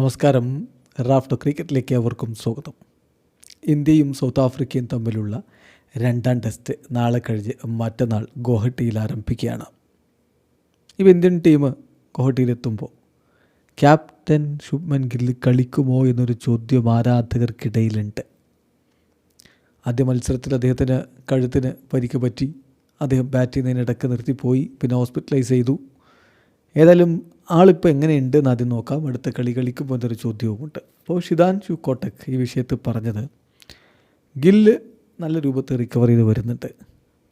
നമസ്കാരം. റാഫ്റ്റോ ക്രിക്കറ്റിലേക്ക് അവർക്കും സ്വാഗതം. ഇന്ത്യയും സൗത്ത് ആഫ്രിക്കയും തമ്മിലുള്ള രണ്ടാം ടെസ്റ്റ് നാളെ കഴിഞ്ഞ് മറ്റന്നാൾ ഗോഹട്ടിയിൽ ആരംഭിക്കുകയാണ്. ഇപ്പോൾ ഇന്ത്യൻ ടീം ഗോഹട്ടിയിലെത്തുമ്പോൾ ക്യാപ്റ്റൻ ശുഭ്മൻ ഗിൽ കളിക്കുമോ എന്നൊരു ചോദ്യം ആരാധകർക്കിടയിലുണ്ട്. ആദ്യ മത്സരത്തിൽ അദ്ദേഹത്തിന് കഴുത്തിന് പരിക്ക് പറ്റി. അദ്ദേഹം ബാറ്റ് ചെയ്യുന്നതിനിടക്ക് നിർത്തിപ്പോയി പിന്നെ ഹോസ്പിറ്റലൈസ് ചെയ്തു. ഏതായാലും ആളിപ്പോൾ എങ്ങനെയുണ്ട് എന്ന് ആദ്യം നോക്കാം. അടുത്ത കളി കളിക്കുമ്പോൾ എന്നൊരു ചോദ്യവുമുണ്ട്. അപ്പോൾ ഷിതാൻഷു കോട്ടക് ഈ വിഷയത്തിൽ പറഞ്ഞത് ഗില്ല് നല്ല രൂപത്തിൽ റിക്കവർ ചെയ്ത് വരുന്നുണ്ട്.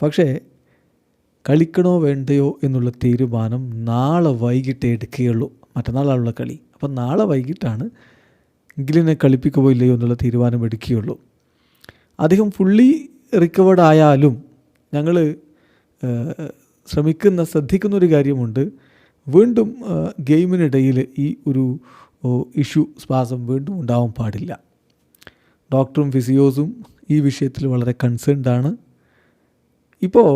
പക്ഷേ കളിക്കണോ വേണ്ടയോ എന്നുള്ള തീരുമാനം നാളെ വൈകിട്ടേ എടുക്കുകയുള്ളൂ. മറ്റന്നാളാണുള്ള കളി. അപ്പം നാളെ വൈകിട്ടാണ് ഗില്ലിനെ കളിപ്പിക്കുമോ ഇല്ലയോ എന്നുള്ള തീരുമാനം എടുക്കുകയുള്ളൂ. അദ്ദേഹം ഫുള്ളി റിക്കവേർഡ് ആയാലും ഞങ്ങൾ ശ്രമിക്കുന്ന ശ്രദ്ധിക്കുന്ന ഒരു കാര്യമുണ്ട്. വീണ്ടും ഗെയിമിനിടയിൽ ഈ ഒരു ഇഷ്യൂ സ്പാസം വീണ്ടും ഉണ്ടാവാൻ പാടില്ല. ഡോക്ടറും ഫിസിയോസും ഈ വിഷയത്തിൽ വളരെ കൺസേൺഡ് ആണ് ഇപ്പോൾ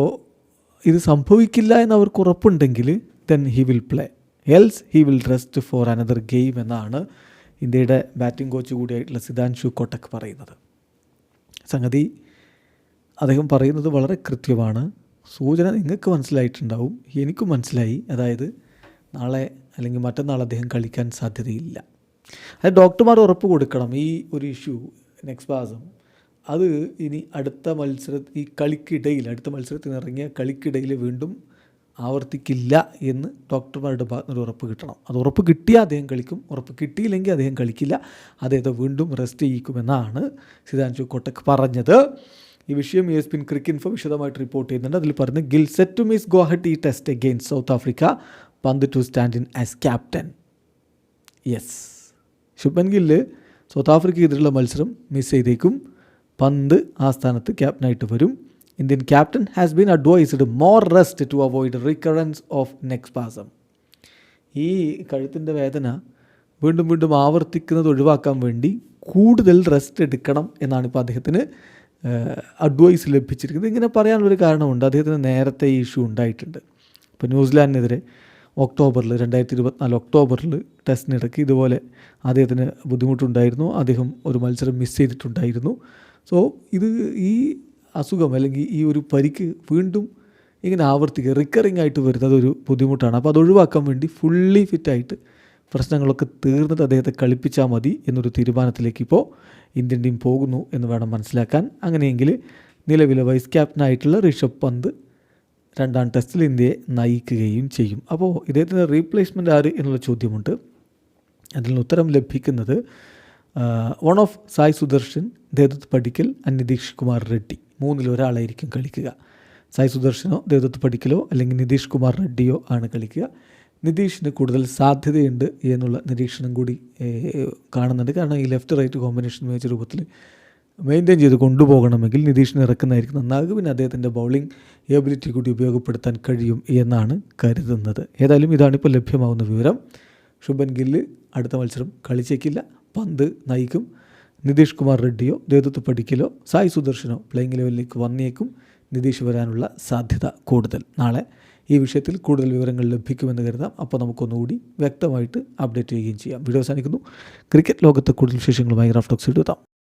ഇത് സംഭവിക്കില്ല എന്ന് അവർക്ക് ഉറപ്പുണ്ടെങ്കിൽ then he will play else he will rest for another game എന്നാണ് ഇന്ത്യയുടെ ബാറ്റിംഗ് കോച്ച് കൂടിയായിട്ടുള്ള സിദ്ധാൻഷു കൊട്ടക് പറയുന്നത്. സംഗതി അദ്ദേഹം പറയുന്നത് വളരെ കൃത്യമാണ്. സൂചന നിങ്ങൾക്ക് മനസ്സിലായിട്ടുണ്ടാവും എനിക്കും മനസ്സിലായി. അതായത് നാളെ അല്ലെങ്കിൽ മറ്റന്നാൾ അദ്ദേഹം കളിക്കാൻ സാധ്യതയില്ല. അത് ഡോക്ടർമാർ ഉറപ്പ് കൊടുക്കണം ഈ ഒരു ഇഷ്യൂ നെക്സ്റ്റ് നെക്സ്പാസം അത് ഇനി അടുത്ത മത്സര ഈ കളിക്കിടയിൽ അടുത്ത മത്സരത്തിന് ഇറങ്ങിയ കളിക്കിടയിൽ വീണ്ടും ആവർത്തിക്കില്ല എന്ന് ഡോക്ടർമാരുടെ ഭാഗത്ത് ഉറപ്പ് കിട്ടണം. അത് ഉറപ്പ് കിട്ടിയാൽ അദ്ദേഹം കളിക്കും ഉറപ്പ് കിട്ടിയില്ലെങ്കിൽ അദ്ദേഹം കളിക്കില്ല. അദ്ദേഹത്തെ വീണ്ടും റെസ്റ്റ് ചെയ്യിക്കുമെന്നാണ് സിതാൻഷു കോട്ടക് പറഞ്ഞത്. ഈ വിഷയം E S P N cricket info വിശദമായിട്ട് റിപ്പോർട്ട് ചെയ്യുന്നുണ്ട്. അതിൽ പറഞ്ഞ് Gill set to miss Guwahati test against South Africa. Pant to stand in as captain yes Shubman Gill South ആഫ്രിക്കയ്ക്കെതിരെയുള്ള മത്സരം മിസ് ചെയ്തേക്കും. പന്ത് ആ സ്ഥാനത്ത് ക്യാപ്റ്റനായിട്ട് വരും. Indian captain has been advised more rest to avoid recurrence of neck spasm ഈ കഴുത്തിന്റെ വേദന വീണ്ടും വീണ്ടും ആവർത്തിക്കുന്നത് ഒഴിവാക്കാൻ വേണ്ടി കൂടുതൽ റെസ്റ്റ് എടുക്കണം എന്നാണ് ഇപ്പോൾ അദ്ദേഹത്തിന് അഡ്വൈസ് ലഭിച്ചിരിക്കുന്നത്. ഇങ്ങനെ പറയാനുള്ളൊരു കാരണമുണ്ട്. അദ്ദേഹത്തിന് നേരത്തെ ഈ ഇഷ്യൂ ഉണ്ടായിട്ടുണ്ട്. ഇപ്പോൾ ന്യൂസിലാൻഡിനെതിരെ ഒക്ടോബറിൽ രണ്ടായിരത്തി ഇരുപത്തിനാല് ഒക്ടോബറിൽ ടെസ്റ്റിനിടയ്ക്ക് ഇതുപോലെ അദ്ദേഹത്തിന് ബുദ്ധിമുട്ടുണ്ടായിരുന്നു. അദ്ദേഹം ഒരു മത്സരം മിസ് ചെയ്തിട്ടുണ്ടായിരുന്നു. സോ ഇത് ഈ അസുഖം അല്ലെങ്കിൽ ഈ ഒരു പരിക്ക് വീണ്ടും ഇങ്ങനെ ആവർത്തിക്കുക റിക്കറിങ് ആയിട്ട് വരുന്നത് ഒരു ബുദ്ധിമുട്ടാണ്. അപ്പോൾ അത് ഒഴിവാക്കാൻ വേണ്ടി ഫുള്ളി ഫിറ്റായിട്ട് പ്രശ്നങ്ങളൊക്കെ തീർന്നിട്ട് അദ്ദേഹത്തെ കളിപ്പിച്ചാൽ മതി എന്നൊരു തീരുമാനത്തിലേക്ക് ഇപ്പോൾ ഇന്ത്യൻ ടീം പോകുന്നു എന്ന് വേണം മനസ്സിലാക്കാൻ. അങ്ങനെയെങ്കിൽ നിലവിലെ വൈസ് ക്യാപ്റ്റനായിട്ടുള്ള ഋഷഭ് പന്ത് രണ്ടാം ടെസ്റ്റിൽ ഇന്ത്യയെ നയിക്കുകയും ചെയ്യും. അപ്പോൾ ഇദ്ദേഹത്തിന്റെ റീപ്ലേസ്മെന്റ് ആര് എന്നുള്ള ചോദ്യമുണ്ട്. അതിൽ നിന്ന് ഉത്തരം ലഭിക്കുന്നത് വൺ ഓഫ് സായ് സുദർശൻ ദേവദത്ത് പടിക്കൽ നിതീഷ് കുമാർ റെഡ്ഡി. മൂന്നിൽ ഒരാളായിരിക്കും കളിക്കുക. സായ് സുദർശനോ ദേവദത്ത് പടിക്കലോ അല്ലെങ്കിൽ നിതീഷ് കുമാർ റെഡ്ഡിയോ ആണ് കളിക്കുക. നിതീഷിന് കൂടുതൽ സാധ്യതയുണ്ട് എന്നുള്ള നിരീക്ഷണം കൂടി കാണുന്നുണ്ട്. കാരണം ഈ ലെഫ്റ്റ് റൈറ്റ് കോമ്പിനേഷൻ മാച്ച് രൂപത്തിൽ മെയിന്റെയിൻ ചെയ്ത് കൊണ്ടുപോകണമെങ്കിൽ നിതീഷിന് ഇറക്കുന്നതായിരിക്കും നന്നാകും. പിന്നെ അദ്ദേഹത്തിന്റെ ബൗളിംഗ് എബിലിറ്റി കൂടി ഉപയോഗപ്പെടുത്താൻ കഴിയും എന്നാണ് കരുതുന്നത്. ഏതായാലും ഇതാണിപ്പോൾ ലഭ്യമാകുന്ന വിവരം. ശുഭൻ ഗില്ല് അടുത്ത മത്സരം കളിച്ചേക്കില്ല. പന്ത് നയിക്കും. നിതീഷ് കുമാർ റെഡ്ഡിയോ ദേവദത്ത് പടിക്കലോ സായി സുദർശനോ പ്ലേയിങ് ലെവലിലേക്ക് വന്നേക്കും. നിതീഷ് വരാനുള്ള സാധ്യത കൂടുതൽ. നാളെ ഈ വിഷയത്തിൽ കൂടുതൽ വിവരങ്ങൾ ലഭിക്കുമെന്ന് കരുതാം. അപ്പോൾ നമുക്കൊന്നുകൂടി വ്യക്തമായിട്ട് അപ്ഡേറ്റ് ചെയ്യുകയും ചെയ്യാം. വീഡിയോ അവസാനിക്കുന്നു. ക്രിക്കറ്റ് ലോകത്തെ കൂടുതൽ വിശേഷങ്ങളുമായി റാഫ്റ്റോക്സ് എടുത്താം